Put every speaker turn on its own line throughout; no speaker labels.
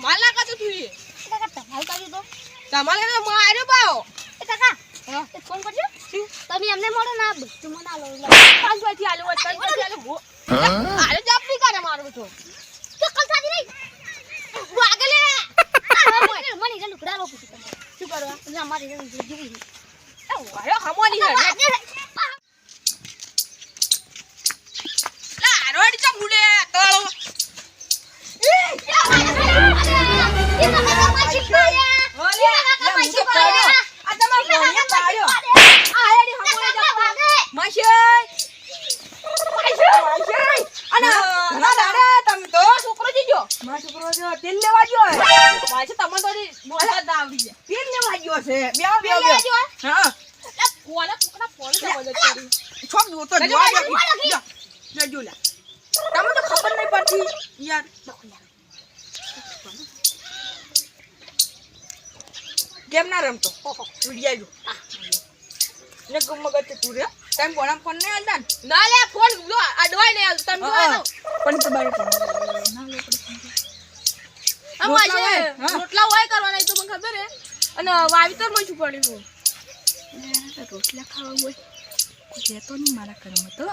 ધમાલ ના કરતો તું
કાકા ધમાલ કર્યું તો?
ધમાલ કરીને માર્યો પાછો.
એ કાકા ફોન કરજો. તમે એમને મળો ના બધું મને આલો.
પાંચ હોય, ત્રણ વાગ્યાથી આલ્યો. મો- આલ્યો જાપ નહીં કરે મારો બધો.
તો કલ સાદી નહીં
વાગે
મને મને એટલે લો પૂછી
શું કરવા?
એટલે જીવી
એ વાયો હમોની છોકરો
જો તેલ લેવા ગયો હે.
તમને તો ના આવડી જાય.
તેલ લેવા ગયો છે. બે બે
બે
બે હા.
લે, કોકના ફોન છે મદદ કરી.
છોક જોતો
લેજો,
જોવા
લેજો,
દે. જા, લેજો તમે તો ખબર નહીં પડતી. યાર. કેમ ના રમતો? ઉડિયા જો ને ગુમ મગજ તું રે. ટાઈમ કોણા ફોન નહીં આલતા ને?
લે ફોન જો અડવાય નહીં આવતો તમે
પણ તમારે ફોન રોટલા હોય,
કરવાના તો મને ખબર હે. અને વાવીતરમાં શું પડ્યું
રોટલા ખાવા હોય. કોઈ નહીં મારા ઘરમાં તો.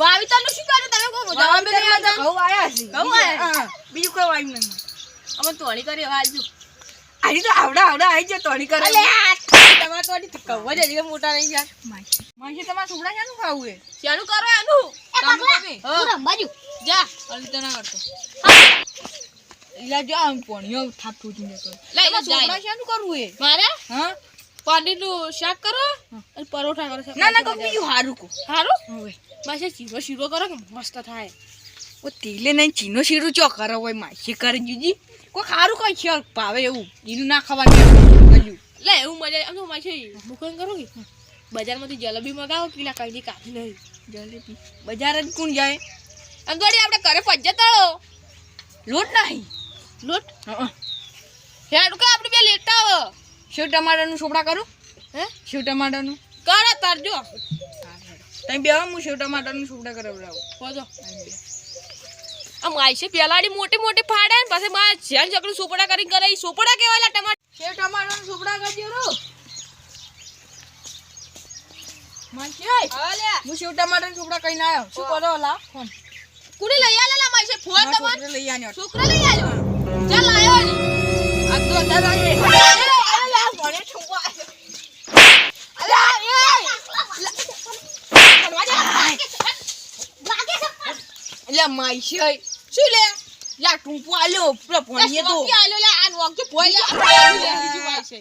વાવીતરનું શું કર્યું? તમે કહો જવાબ
ઘઉં આયા છે.
ઘઉં આયા?
બીજું કોઈ વાયું નહીં.
અમે તોડી કરી આલજો.
આની તો આવડા આવડા આવી જાય તોડી કરે
તમારે જ હજી મોટા નહીં યાર
માસી તમારા છોકરા ક્યાંનું ખાવું એ
શાનું કરો એનું? તમે.
જો.
જા
અલી તો ના કરતો લા જો આમ પોણીઓ થાપતું જ નહીં કરતો છોકરા ક્યાંનું કરવું એ
મારે?
હા?
પનીરનું શાક કરો અને પરોઠા કરો
ના ના બીજું સારું કો
સારું
હવે.
માસે શીરો શીરો કરો કે મસ્ત થાય.
ઓ તેલે નહીં ચીનો શીરું ચો કરે હોય માસી કરે કોઈ ખારું કઈ છે ભાવે એવું. એનું ના ખાવાનું હજુ
લે એવું મજા આમ તો છે દુકાન કરો કે? બજારમાંથી જલેબી મગાવો પેલા કઈની કાઢી નહીં
જલેબી. બજાર જ કોણ જાય?
અંગડી આપણે ઘરે પજ્જે તળો
લોટ નહીં.
લોટ?
હા
હેડ કે આપણે બે લેતા હો
સેવ ટમાટરનું સોપડા કરું?
હે?
સેવ ટમાટરનું?
કરો તરજો
તમે બે હું સેવ ટમાટરનું સોપડા કરાવડાવું.
બોલો આ માઈસે પેલાડી મોટી મોટી ફાડે ને પછી માં જ્યાં જકડું સોપડા કરીને કરે સોપડા કેવાય ટમાટર
સેવ ટમાટરનું સોપડા કરજો રો. હું સેવ ટમાટરનું સોપડા કહીને આવ્યો શું કરો લા? ફોન.
કુડી લઈ આલેલા માઈસે ફોન
છે.
ફોન
છોકરો લઈ આન્યો
છોકરા લઈ આવ્યો ચાલ આયો
આ તો દાદા એ
અલા ભણે છુપા અલા એ
એટલે માઈશી શું લે? લા ટૂંપો આલ્યો પૂરો ભણીએ તો.
આલ્યો લે આ નોક કે ભોય લે બીજું માઈસે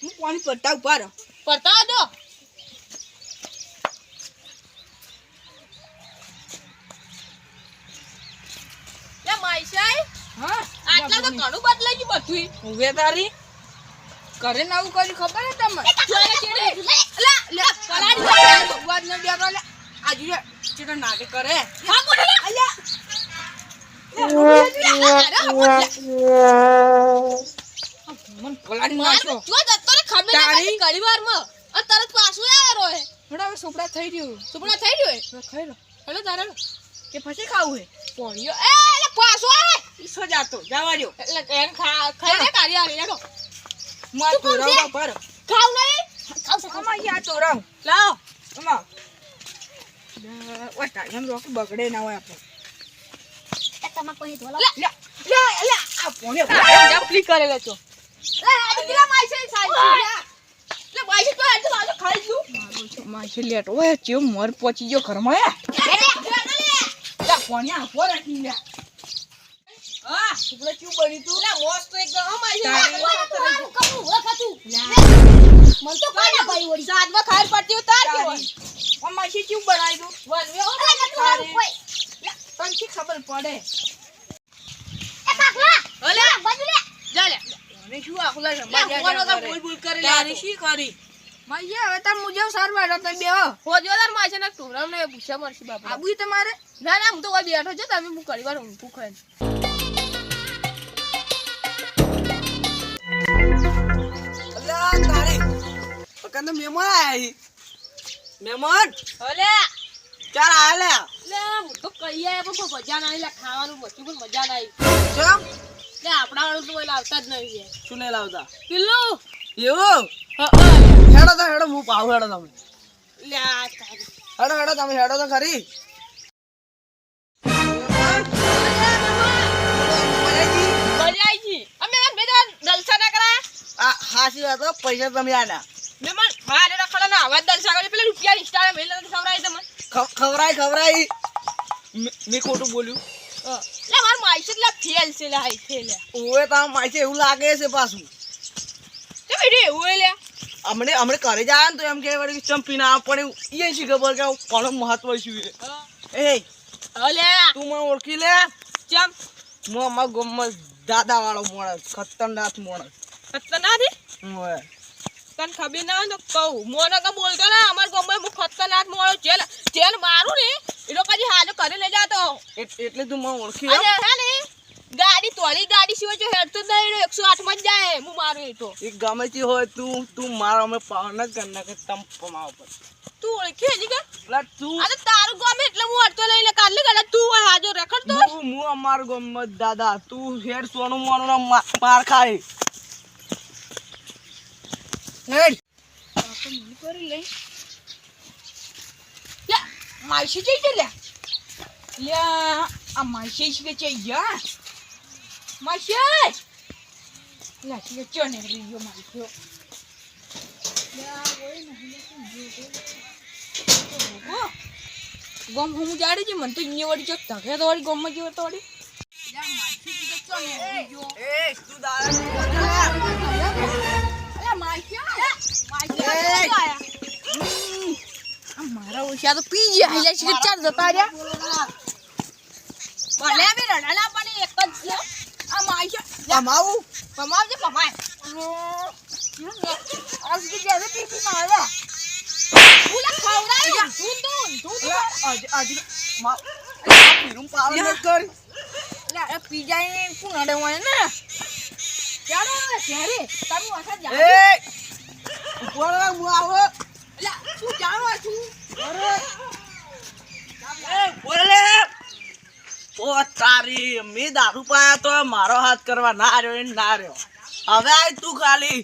હું પાણી પડતા ઊભા રહો.
પડતા દો. લે માઈસે
હા
આટલા તો ઘણું બદલાઈ ગયું બધું
ઉભે તારી. ઘરે આવું કર્યું ખબર હે તમને?
લે
ન લે આજુ ચેટો નાટક કરે.
હા બોલે
મન પલાડી નાખ્યો.
તું જતો રે ખબર
તારી?
નથી ઘણી વારમાં. અને તરત પાછું આવ્યો રે
થોડા હવે સોપડા થઈ રહ્યું.
સુપડા થઈ ગયો
ખાઈ લો.
હેલો તારે
કે પછી ખાવું હે?
પોણિયો એ એટલે પાછો આવે.
ઈસો જાતો. જવા દ્યો.
એટલે એન ખા ખાઈ લે કાઢી આવી હેડો
માં તો રાવ પર.
ખાવ નહીં.
અમાર યા તો રાવ
લાવ.
અમાર ઓય ટાઈમ રોક બગડે ના હોય આપણે.
એ કોઈ ધોલા.
લે
લે લે લે આ પોણે
જપલી કરેલો છો. લે આ દીકરા માઈ સાઈ લે માઈ તો આ તો આજો ખાઈ ગયું
માસી લેટ ઓય મર પહોંચી ગયો ઘરમાં હે. લે રાખી
હા.
ટુકડો ચેવ બની તું.
લે મોસ તો એકદમ અમાઈ છે
ઓળખાતું. તો કોઈ ભાઈ વળી.
સાતમાં ખાર પડતી ઉતાર કે
તારી. ઓ માસી ચેવ બનાવી દઉં
વનવે હો
હારું કોઈ.
તને શી ખબર પડે?
એ
પાકલા
ઓલે બાજુ લે.
જા લે.
મને શું આખલા રંબા
બોલ બોલ કરી લે
શી કરી? માસી હવે તાર મુજબ સર બેઠો તમે બેહો
હોજોદાર માઈ છે ને ટુરમ ને પૂછ્યા મરસી બાપા
આબુ તમારે?
ના ના હું તો કોઈ બેઠો છે તમે હું ઘણી વાર ઊંઘું ખાઈ.
અલ્યા તારે. પકડને મેમો આયા મહેમાન
ઓલે
ચાલ આયા
લે હું તો કઈ આયા પણ મજા ના આવી લે ખાવાનું વસ્તુ પણ મજા ના આવી.
કેમ
લે આપણા વાળું તો ઓલા આવતા જ નહીં.
શું નહીં લાવતા?
પેલું
એવું?
હા, હા.
હેડો તો હેડો હું પાવ હેડો તમે
લે
હેડો હેડો તમે હેડો તો ખરી.
અમે બે જલસા ના કરાયા?
હાસી વાત પૈસા તમે આના
મહેમાન, મારે રખડો ના આવાજ જલસા કર્યો. પેલા રૂપિયા ઇન્સ્ટાગ્રામ મેલ નથી ખવડાવી તમને.
ખવરાય ખવરાય મેં ખોટું બોલ્યું.
લે મારું માઈસે લે ફેલ છે લે હાઈ ફેલ.
ઓએ એવું લાગે છે પાછું
તે બેટી એવું લે.
અમને અમને ઘરે જાય ને તો એમ કે વળી ચંપી ના પડે એ શી ખબર કે કોનું મહત્વ શું. એ
હા લે.
તું મને ઓળખી લે
ચમ.
હું અમારા ગામમાં દાદા વાળો મોણસ ખતરનાક મોણસ
ખતરનાક? તને ખબર ના હોય તો કહું. મોને કે બોલતો ને અમાર ગામમાં હું ખતરનાક મોળો જેલ જેલ મારું ને એ લોકો હજી હાજો ઘરે લઈ જાતો.
એટ- એટલે તું મને ઓળખી એમ?
હે? ને ગાડી તોડી ગાડી સિવાય જો હેડતો જ નહીં એકસો આઠમાં જ જાય. હું મારું એ તો
એ ગમે તે હોય તું તું મારો અમે પાવન જ કરી નાખે તમ પમાવ પર
તું ઓળખી હજી કે?
એટલે તું
તો તારું ગામ એટલે હું અડતો લઈને કાલે કાઢે તું હાજો રખડતો.
હું હું અમારો ગામમાં જ દાદા. તું હેડ સોનું મોનું માર ખાય. હેડ.
કરી લઈ લે માસી જઈ છે લે. લે આ માસી છે કે ગયા. માસી લે છે ચો ને માસી ગમ હું જાડે છે મને તો અહીંયા વળી ચોક ધકે તો વળી ગમમાં જેવો તો વળી
એ તું
મારા ઓછા તો પી ગયા. એટલે છે ચાર જતા રહ્યા? ભલે અમે રડાલા પણ એક જ છે. આ માઈશા
અમાવું
પમાવજે પમાય આજ કે જેને પીપી મારે ઉલા ખવડાય તું તું તું
આજે આજે મા પીરું પાવન કર
લે પી જાય ને કોણ અડે ને? ચાલો ત્યારે તારું આખા જાઓ
એ હું આવો
લે શું જાણો છું
એ બોલે ઓ તારી મેં દારૂ પાયા તો મારો હાથ કરવા ના રહ્યો ના રહ્યો હવે તું ખાલી